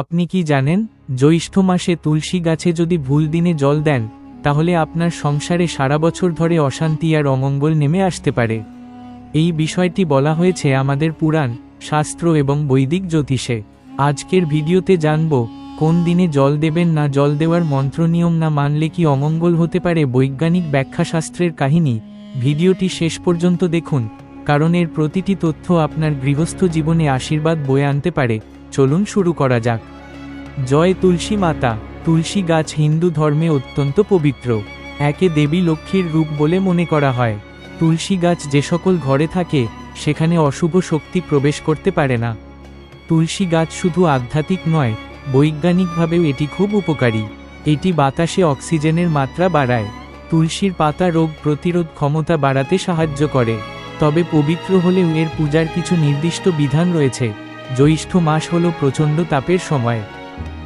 আপনি কি জানেন, জ্যৈষ্ঠ মাসে তুলসী গাছে যদি ভুল দিনে জল দেন, তাহলে আপনার সংসারে সারা বছর ধরে অশান্তি আর অমঙ্গল নেমে আসতে পারে। এই বিষয়টি বলা হয়েছে আমাদের পুরাণ, শাস্ত্র এবং বৈদিক জ্যোতিষে। আজকের ভিডিওতে জানব, কোন দিনে জল দেবেন না জল দেওয়ার মন্ত্র নিয়ম না মানলে কি অমঙ্গল হতে পারে বৈজ্ঞানিক ব্যাখ্যাশাস্ত্রের কাহিনী। ভিডিওটি শেষ পর্যন্ত দেখুন, কারণ এর প্রতিটি তথ্য আপনার গৃহস্থ জীবনে আশীর্বাদ বয়ে আনতে পারে। চলুন শুরু করা যাক। জয় তুলসী মাতা, তুলসী গাছ হিন্দু ধর্মে অত্যন্ত পবিত্র। একে দেবী লক্ষ্মীর রূপ বলে মনে করা হয়। তুলসী গাছ যে সকল ঘরে থাকে, সেখানে অশুভ শক্তি প্রবেশ করতে পারে না। তুলসী গাছ শুধু আধ্যাত্মিক নয়, বৈজ্ঞানিকভাবেও এটি খুব উপকারী। এটি বাতাসে অক্সিজেনের মাত্রা বাড়ায়। তুলসীর পাতা রোগ প্রতিরোধ ক্ষমতা বাড়াতে সাহায্য করে। তবে পবিত্র হলেও এর পূজার কিছু নির্দিষ্ট বিধান রয়েছে। জ্যৈষ্ঠ মাস হল প্রচণ্ড তাপের সময়।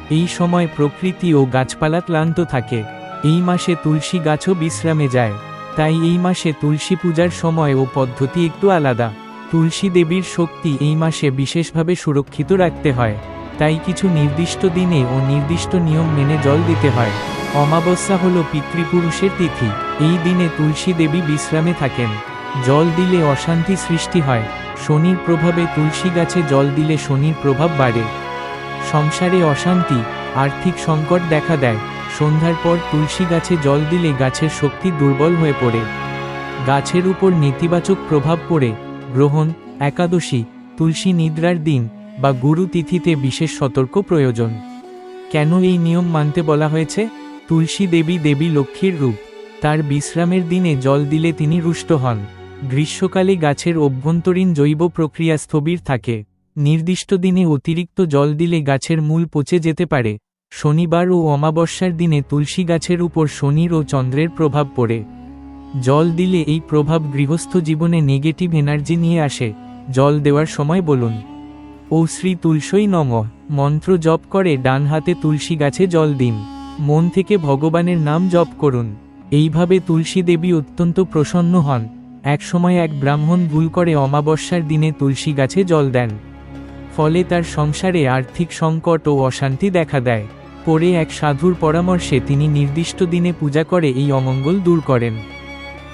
এই সময় প্রকৃতি ও গাছপালা ক্লান্ত থাকে। এই মাসে তুলসী গাছও বিশ্রামে যায়। তাই এই মাসে তুলসী পূজার সময় ও পদ্ধতি একটু আলাদা। তুলসী দেবীর শক্তি এই মাসে বিশেষভাবে সুরক্ষিত রাখতে হয়। তাই কিছু নির্দিষ্ট দিনে ও নির্দিষ্ট নিয়ম মেনে জল দিতে হয়। অমাবস্যা হল পিতৃপুরুষের তিথি। এই দিনে তুলসী দেবী বিশ্রামে থাকেন। জল দিলে অশান্তি সৃষ্টি হয়। শনির প্রভাবে তুলসী গাছে জল দিলে শনির প্রভাব বাড়ে। সংসারে অশান্তি, আর্থিক সংকট দেখা দেয়। সন্ধ্যার পর তুলসী গাছে জল দিলে গাছের শক্তি দুর্বল হয়ে পড়ে। গাছের উপর নেতিবাচক প্রভাব পড়ে। গ্রহণ, একাদশী, তুলসী নিদ্রার দিন বা গুরু তিথিতে বিশেষ সতর্ক প্রয়োজন। কেন এই নিয়ম মানতে বলা হয়েছে? তুলসী দেবী দেবী লক্ষ্মীর রূপ। তার বিশ্রামের দিনে জল দিলে তিনি রুষ্ট হন। গ্রীষ্মকালে গাছের অভ্যন্তরীণ জৈব প্রক্রিয়া স্থবির থাকে। নির্দিষ্ট দিনে অতিরিক্ত জল দিলে গাছের মূল পচে যেতে পারে। শনিবার ও অমাবস্যার দিনে তুলসী গাছের উপর শনির ও চন্দ্রের প্রভাব পড়ে। জল দিলে এই প্রভাব গৃহস্থ জীবনে নেগেটিভ এনার্জি নিয়ে আসে। জল দেওয়ার সময় বলুন। ও শ্রী তুলসই নম। মন্ত্র জপ করে ডান হাতে তুলসী গাছে জল দিন। মন থেকে ভগবানের নাম জপ করুন। এইভাবে তুলসী দেবী অত্যন্ত প্রসন্ন হন। একসময় এক ব্রাহ্মণ ভুল করে অমাবস্যার দিনে তুলসী গাছে জল দেন। ফলে তার সংসারে আর্থিক সংকট ও অশান্তি দেখা দেয়। পরে এক সাধুর পরামর্শে তিনি নির্দিষ্ট দিনে পূজা করে এই অমঙ্গল দূর করেন।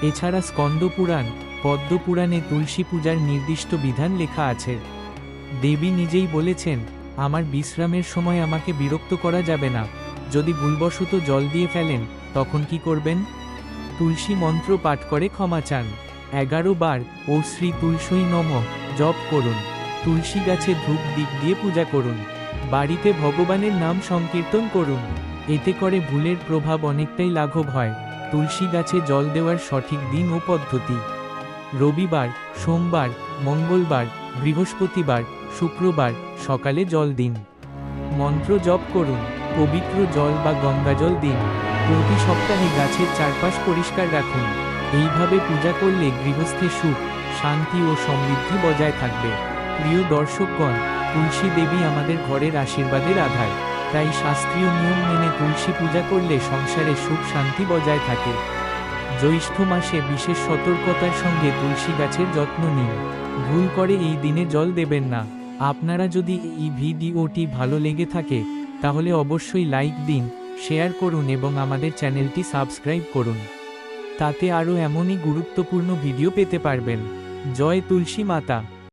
এছাড়া স্কন্দপুরাণ পদ্মপুরাণে তুলসী পূজার নির্দিষ্ট বিধান লেখা আছে। দেবী নিজেই বলেছেন, আমার বিশ্রামের সময় আমাকে বিরক্ত করা যাবে না। যদি ভুলবশত জল দিয়ে ফেলেন, তখন কি করবেন? তুলসী মন্ত্র পাঠ করে ক্ষমা চান। এগারো বার ও শ্রী তুলসী নম জপ করুন, তুলসী গাছে ধূপ দিক দিয়ে পূজা করুন, বাড়িতে ভগবানের নাম সংকীর্তন করুন, এতে করে ভুলের প্রভাব অনেকটাই লাঘব হয়, তুলসী গাছে জল দেওয়ার সঠিক দিন ও পদ্ধতি। রবিবার, সোমবার, মঙ্গলবার, বৃহস্পতিবার, শুক্রবার সকালে জল দিন। মন্ত্র জপ করুন, পবিত্র জল বা গঙ্গাজল দিন। প্রতি সপ্তাহে গাছের চারপাশ পরিষ্কার রাখুন। এইভাবে পূজা করলে গৃহস্থে সুখ, শান্তি ও সমৃদ্ধি বজায় থাকবে। প্রিয় দর্শকগণ, তুলসী দেবী আমাদের ঘরের আশীর্বাদের আধার। তাই শাস্ত্রীয় নিয়ম মেনে তুলসী পূজা করলে সংসারে সুখ শান্তি বজায় থাকে। জ্যৈষ্ঠ মাসে বিশেষ সতর্কতার সঙ্গে তুলসী গাছের যত্ন নিন। ভুল করে এই দিনে জল দেবেন না। আপনারা যদি এই ভিডিওটি ভালো লেগে থাকে, তাহলে অবশ্যই লাইক দিন, শেয়ার করুন এবং আমাদের চ্যানেলটি সাবস্ক্রাইব করুন। তাতে আরও এমনই গুরুত্বপূর্ণ ভিডিও পেতে পারবেন। জয় তুলসী মাতা।